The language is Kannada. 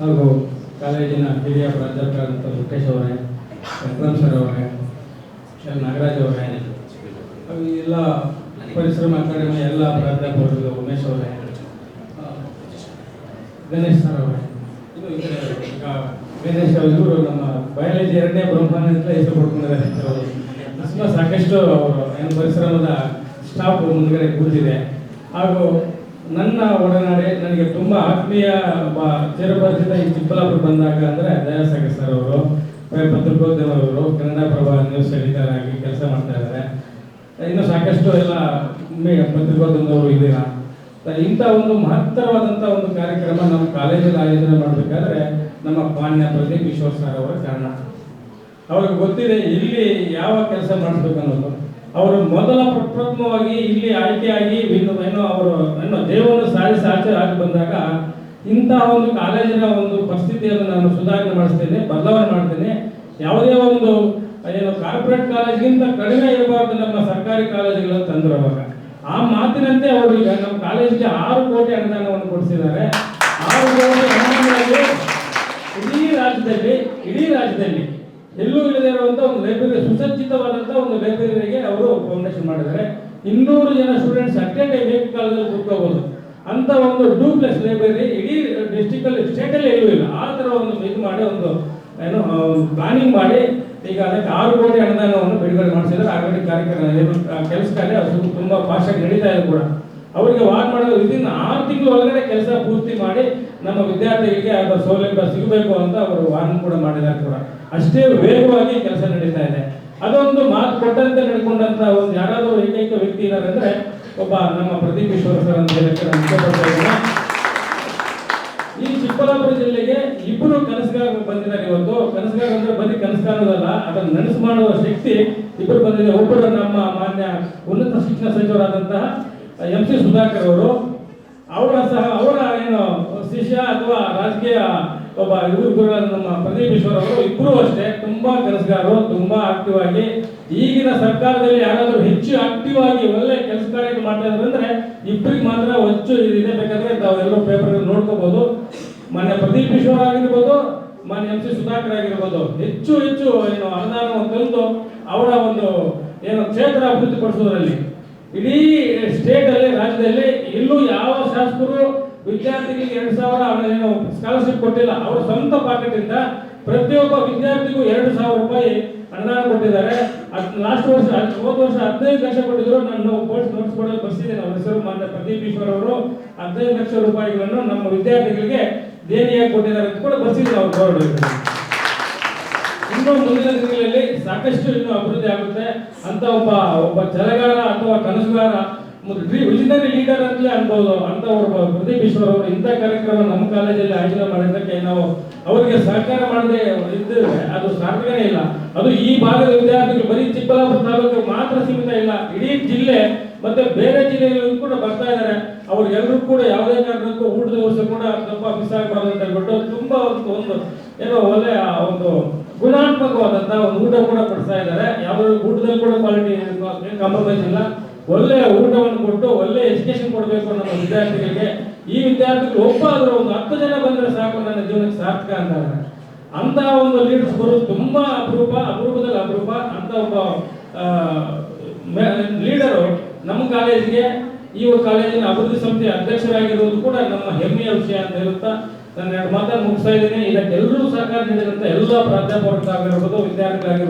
ಹಾಗೂ ಕಾಲೇಜಿನ ಹಿರಿಯ ಪ್ರಾಧ್ಯಾಪಕರಾದಂಥ ಲೋಕೇಶ್ ಅವರೇ, ವಿಕ್ರಮ್ ಸರ್ ಅವರೇ, ಎಲ್ ನಾಗರಾಜ್ ಅವರೇ, ಹಾಗೂ ಎಲ್ಲ ಪರಿಶ್ರಮ ಅಕಾಡೆಮಿ ಎಲ್ಲ ಪ್ರಾಧ್ಯಾಪಕರು ಉಮೇಶ್ ಅವರೇ ಗಣೇಶ್ ಸರ್ ಅವರೇ ಇದು ಗಣೇಶ್ ಅವರು ನಮ್ಮ ಬಯಾಲಜಿ ಎರಡನೇ ಬ್ರಹ್ಮಾಂಡ ಅಂತ ಹೆಸರು ಪಡ್ಕೊಂಡಿದ್ದಾರೆ ಸಾಕಷ್ಟು ಅವರು, ಏನು ಪರಿಶ್ರಮದ ಸ್ಟಾಫ್ ಮುಂದ್ಗಡೆ ಕೂತಿದೆ. ಹಾಗೂ ನನ್ನ ಒಡನಾಡೆ ನನಗೆ ತುಂಬ ಆತ್ಮೀಯ ಚಿರಪರಿಚಿತ ಈ ಚಿಕ್ಕಬಳ್ಳಾಪುರ ಬಂದಾಗ ಅಂದರೆ ದಯಾಸಾಗರ್ ಸರ್ ಅವರು ಪತ್ರಿಕೋದ್ಯಮರವರು ಕನ್ನಡ ಪ್ರಭಾ ನ್ಯೂಸ್ ಎಡಿಟರ್ ಆಗಿ ಕೆಲಸ ಮಾಡ್ತಾ ಇದ್ದಾರೆ. ಇನ್ನು ಸಾಕಷ್ಟು ಎಲ್ಲ ಪತ್ರಿಕೋದ್ಯಮದವರು ಇದ್ದೀರಾ? ಇಂಥ ಒಂದು ಮಹತ್ತರವಾದಂಥ ಒಂದು ಕಾರ್ಯಕ್ರಮ ನಮ್ಮ ಕಾಲೇಜಲ್ಲಿ ಆಯೋಜನೆ ಮಾಡಬೇಕಾದ್ರೆ ನಮ್ಮ ಪಾಣ್ಯ ಪ್ರದೀಪ್ ಈಶ್ವರ್ ಸರ್ ಅವರ ಕಾರಣ. ಅವ್ರಿಗೆ ಗೊತ್ತಿದೆ ಇಲ್ಲಿ ಯಾವ ಕೆಲಸ ಮಾಡಿಸ್ಬೇಕು ಅನ್ನೋದು. ಅವರು ಮೊದಲ ಪ್ರಪ್ರಥಮವಾಗಿ ಇಲ್ಲಿ ಆಯ್ಕೆಯಾಗಿ ಏನೋ ಅವರು ಏನೋ ದೇವವನ್ನು ಸಾಧಿಸಿ ಆಗಿ ಬಂದಾಗ ಇಂತಹ ಒಂದು ಕಾಲೇಜಿನ ಒಂದು ಪರಿಸ್ಥಿತಿಯನ್ನು ನಾನು ಸುಧಾರಣೆ ಮಾಡಿಸ್ತೇನೆ, ಬದಲಾವಣೆ ಮಾಡ್ತೇನೆ ಯಾವುದೇ ಒಂದು, ಏನು ಕಾರ್ಪೊರೇಟ್ ಕಾಲೇಜ್ಗಿಂತ ಕಡಿಮೆ ಇರಬಾರ್ದು ನಮ್ಮ ಸರ್ಕಾರಿ ಕಾಲೇಜುಗಳನ್ನು ತಂದ್ರು ಅವಾಗ. ಆ ಮಾತಿನಂತೆ ಅವರು ಈಗ ನಮ್ಮ ಕಾಲೇಜಿಗೆ ಆರು ಕೋಟಿ ಅನುದಾನವನ್ನು ಕೊಡಿಸಿದ್ದಾರೆ. ಆರು ಕೋಟಿ ಇಡೀ ರಾಜ್ಯದಲ್ಲಿ ಇಡೀ ರಾಜ್ಯದಲ್ಲಿ ಎಲ್ಲೂ ಇಲ್ಲದೆ ಇರುವಂತ ಒಂದು ಲೈಬ್ರರಿ, ಸುಸಜ್ಜಿತವಾದಂತ ಒಂದು ಲೈಬ್ರರಿಗೆ ಅವರು ಫೌಂಡೇಶನ್ ಮಾಡಿದ್ದಾರೆ. ಇನ್ನೂರು ಜನ ಸ್ಟೂಡೆಂಟ್ಸ್ ಅಟೆಂಡ್ ಎ ಟೈಮ್ ಏಕಕಾಲದಲ್ಲಿ ಕೂತ್ಕೋಬಹುದು ಅಂತ ಒಂದು ಪ್ಲಸ್ ಲೈಬ್ರರಿ ಇಡೀ ಡಿಸ್ಟಿಕ್ ಅಲ್ಲಿ ಸ್ಟೇಟ್ ಅಲ್ಲಿ ಎಲ್ಲೂ ಇಲ್ಲ. ಆ ತರ ಒಂದು ಇದು ಮಾಡಿ ಒಂದು, ಏನು ಪ್ಲಾನಿಂಗ್ ಮಾಡಿ ಈಗ ಅದಕ್ಕೆ ಆರು ಕೋಟಿ ಅನುದಾನವನ್ನು ಬಿಡುಗಡೆ ಮಾಡಿಸಿದ್ರೆ ಆಲ್ರೆಡಿ ಕಾರ್ಯಕ್ರಮ ಕೆಲಸ ಕಾರ್ಯ ತುಂಬಾ ಆಗಿ ನಡೀತಾ ಇದೆ ಕೂಡ. ಅವರಿಗೆ ವಾಕ್ ಮಾಡಿದ್ರೆ ವಿದಿನ್ ಆರು ತಿಂಗಳು ಒಳಗಡೆ ಕೆಲಸ ಪೂರ್ತಿ ಮಾಡಿ ನಮ್ಮ ವಿದ್ಯಾರ್ಥಿಗಳಿಗೆ ಅದರ ಸೌಲಭ್ಯ ಸಿಗಬೇಕು ಅಂತ ಅವರು ವಾರ್ನ್ ಕೂಡ ಮಾಡಿದ್ದಾರೆ ಕೂಡ. ಅಷ್ಟೇ ವೇಗವಾಗಿ ಕೆಲಸ ನಡೀತಾ ಇದೆ. ಅದೊಂದು ಮಾತು ಕೊಟ್ಟಂತೆ ನಡ್ಕೊಂಡಂತ ಒಂದು ಯಾರಾದರೂ ಏಕೈಕ ವ್ಯಕ್ತಿ ಇದ್ದಾರೆ ಒಬ್ಬ ನಮ್ಮ ಪ್ರದೀಪ್ ಈಶ್ವರ ಸರ್ ಅಂತ ಈ ಚಿಕ್ಕಬಳ್ಳಾಪುರ ಜಿಲ್ಲೆಗೆ ಇಬ್ಬರು ಕನಸುಗಾರರು ಬಂದಿದ್ದಾರೆ ಇವತ್ತು. ಕನಸುಗಾರ ಅಂದ್ರೆ ಬರೀ ಕನಸು ಕಾಣೋದಲ್ಲ ಅದನ್ನು ನನಸು ಮಾಡುವ ಶಕ್ತಿ ಇಬ್ಬರು ಬಂದಿದೆ. ಒಬ್ಬರು ನಮ್ಮ ಮಾನ್ಯ ಉನ್ನತ ಶಿಕ್ಷಣ ಸಚಿವರಾದಂತಹ ಎಂ ಸಿ ಸುಧಾಕರ್ ಅವರು, ಅವರ ಸಹ, ಅವರ ಏನು ಶಿಷ್ಯ ಅಥವಾ ರಾಜಕೀಯ ಒಬ್ಬ ಇವರು ನಮ್ಮ ಪ್ರದೀಪ್ ಈಶ್ವರ್ ಅವರು ಇಬ್ಬರು ಅಷ್ಟೇ, ತುಂಬಾ ಕೆಲಸಗಾರರು, ತುಂಬಾ ಆಕ್ಟಿವ್ ಆಗಿ, ಈಗಿನ ಸರ್ಕಾರದಲ್ಲಿ ಯಾರಾದರೂ ಹೆಚ್ಚು ಆಕ್ಟಿವ್ ಆಗಿ ಒಳ್ಳೆ ಕೆಲಸ ಕಾರ್ಯ ಮಾಡ್ತಾ ಅಂದ್ರೆ ಇಬ್ಬರಿಗೆ ಮಾತ್ರ ಹೆಚ್ಚು ಇದೆ ಬೇಕಾದ್ರೆ ತಾವೆಲ್ಲರೂ ಪೇಪರ್ ನೋಡ್ಕೋಬಹುದು ಮಾನ್ಯ ಪ್ರದೀಪ್ ಈಶ್ವರ್ ಆಗಿರ್ಬೋದು, ಮಾನ್ಯ ಎಂ ಸಿ ಸುಧಾಕರ್ ಆಗಿರ್ಬೋದು, ಹೆಚ್ಚು ಹೆಚ್ಚು ಏನು ಅನುದಾನವನ್ನು ತಂದು ಅವರ ಒಂದು ಏನು ಕ್ಷೇತ್ರ ಅಭಿವೃದ್ಧಿ ಪಡಿಸೋದ್ರಲ್ಲಿ ಇಡೀ ಸ್ಟೇಟ್ ಅಲ್ಲಿ ರಾಜ್ಯದಲ್ಲಿ ಎಲ್ಲೂ ಯಾವ ಶಾಸಕರು ವಿದ್ಯಾರ್ಥಿಗಳಿಗೆ ಎರಡು ಸಾವಿರ ಏನು ಸ್ಕಾಲರ್ಶಿಪ್ ಕೊಟ್ಟಿಲ್ಲ, ಅವರ ಸ್ವಂತ ಪಾಕೆಟ್ ಇಂದ ಪ್ರತಿಯೊಬ್ಬ ವಿದ್ಯಾರ್ಥಿಗೂ ಎರಡು ಸಾವಿರ ರೂಪಾಯಿ ಅನುದಾನ ಕೊಟ್ಟಿದ್ದಾರೆ. ಲಾಸ್ಟ್ ವರ್ಷ ಹೋದ ವರ್ಷ ಹದಿನೈದು ಲಕ್ಷ ಕೊಟ್ಟಿದ್ರು. ನಾನು ಪೋಸ್ಟ್ ನೋಟ್ಸ್ ಕೊಡಲು ಬರ್ಸಿದ್ದೇನೆ, ಅವ್ರ ಹೆಸರು ಮಾನ್ಯ ಪ್ರದೀಪ್ ಈಶ್ವರ್ ಅವರು. ಹದಿನೈದು ಲಕ್ಷ ರೂಪಾಯಿಗಳನ್ನು ನಮ್ಮ ವಿದ್ಯಾರ್ಥಿಗಳಿಗೆ ದೇಣಿಯಾಗಿ ಕೊಟ್ಟಿದ್ದಾರೆ ಅಂತ ಕೂಡ ಬರ್ಸಿದ್ದೀನಿ ಅವ್ರು ಬೋರ್ಡ್ ಇನ್ನೊಂದು ಮುಂದಿನ ಸಾಕಷ್ಟು ಇನ್ನು ಅಭಿವೃದ್ಧಿ ಆಗುತ್ತೆ. ಅಂತ ಒಬ್ಬ ಒಬ್ಬ ಜಲಗಾರ ಅಥವಾ ಕನಸುಗಾರ ವಿಷನರಿ ಲೀಡರ್ ಅಂತಲೇ ಅನ್ಬೋದು. ಅಂತ ಒಬ್ಬ ಪ್ರದೀಪ್ ಈಶ್ವರ್ ಅವರು ಇಂಥ ಕಾರ್ಯಕ್ರಮ ನಮ್ಮ ಕಾಲೇಜಲ್ಲಿ ಆಯೋಜನೆ ಮಾಡಿದ್ದಕ್ಕೆ ನಾವು ಅವರಿಗೆ ಸಹಕಾರ ಮಾಡದೆ ಇದ್ದರೆ ಅದು ಸಾರ್ಥಕನೇ ಇಲ್ಲ. ಅದು ಈ ಭಾಗದ ವಿದ್ಯಾರ್ಥಿಗಳು ಬರೀ ಚಿಕ್ಕಬಳ್ಳಾಪುರ ತಾಲೂಕು ಮಾತ್ರ ಸೀಮಿತ ಇಲ್ಲ. ಇಡೀ ಜಿಲ್ಲೆ ಮತ್ತೆ ಬೇರೆ ಜಿಲ್ಲೆಗಳಿಗೂ ಕೂಡ ಬರ್ತಾ ಇದ್ದಾರೆ. ಅವ್ರಿಗೆಲ್ಲರೂ ಕೂಡ ಯಾವುದೇ ಕಾರಣಕ್ಕೂ ಊಟದ ವರ್ಷ ಕೂಡ ಸ್ವಲ್ಪ ಮಿಸ್ ಆಗಬಾರ್ದು ಅಂತ ಹೇಳ್ಬಿಟ್ಟು ತುಂಬಾ ಒಂದು ಒಂದು ಏನೋ ಒಳ್ಳೆಯ ಒಂದು ಗುಣಾತ್ಮಕವಾದಂತ ಒಂದು ಊಟ ಕೂಡ ಕೊಡ್ತಾ ಇದ್ದಾರೆ. ಯಾವ್ದು ಊಟದಲ್ಲಿ ಕೂಡ ಕ್ವಾಲಿಟಿ ಕಾಂಪ್ರಮೈಸ್ ಇಲ್ಲ. ಒಳ್ಳೆಯ ಊಟವನ್ನು ಕೊಟ್ಟು ಒಳ್ಳೆ ಎಜುಕೇಶನ್ ಕೊಡಬೇಕು ನಮ್ಮ ವಿದ್ಯಾರ್ಥಿಗಳಿಗೆ ಈ ವಿದ್ಯಾರ್ಥಿಗಳು ಒಬ್ಬ ಆದ್ರೆ ಒಂದು ಹತ್ತು ಜನ ಬಂದರೆ ಸಾಕು, ನನ್ನ ಜೀವನಕ್ಕೆ ಸಾರ್ಥಕ ಅಂತಾರೆ. ಅಂತ ಒಂದು ಲೀಡರ್ಸ್ ಬರೋದು ತುಂಬಾ ಅಪರೂಪ, ಅಪರೂಪದಲ್ಲಿ ಅಪರೂಪ. ಅಂತ ಒಬ್ಬ ಲೀಡರು ನಮ್ಮ ಕಾಲೇಜ್ಗೆ ಈ ಕಾಲೇಜಿನ ಅಭಿವೃದ್ಧಿ ಸಮಿತಿ ಅಧ್ಯಕ್ಷರಾಗಿರುವುದು ಕೂಡ ನಮ್ಮ ಹೆಮ್ಮೆಯ ವಿಷಯ ಅಂತ ಹೇಳುತ್ತಾ ನಾನು ಎರಡು ಮಾತನ್ನು ಮುಗಿಸ್ತಾ ಇದ್ದೀನಿ. ಇದಕ್ಕೆ ಎಲ್ಲರೂ ಸಹಕಾರ ನೀಡಿದಂತ ಎಲ್ಲ ಪ್ರಾಧ್ಯಾಪಕರಾಗಿರ್ಬೋದು ವಿದ್ಯಾರ್ಥಿಗಳಾಗಿರ್ಬೋದು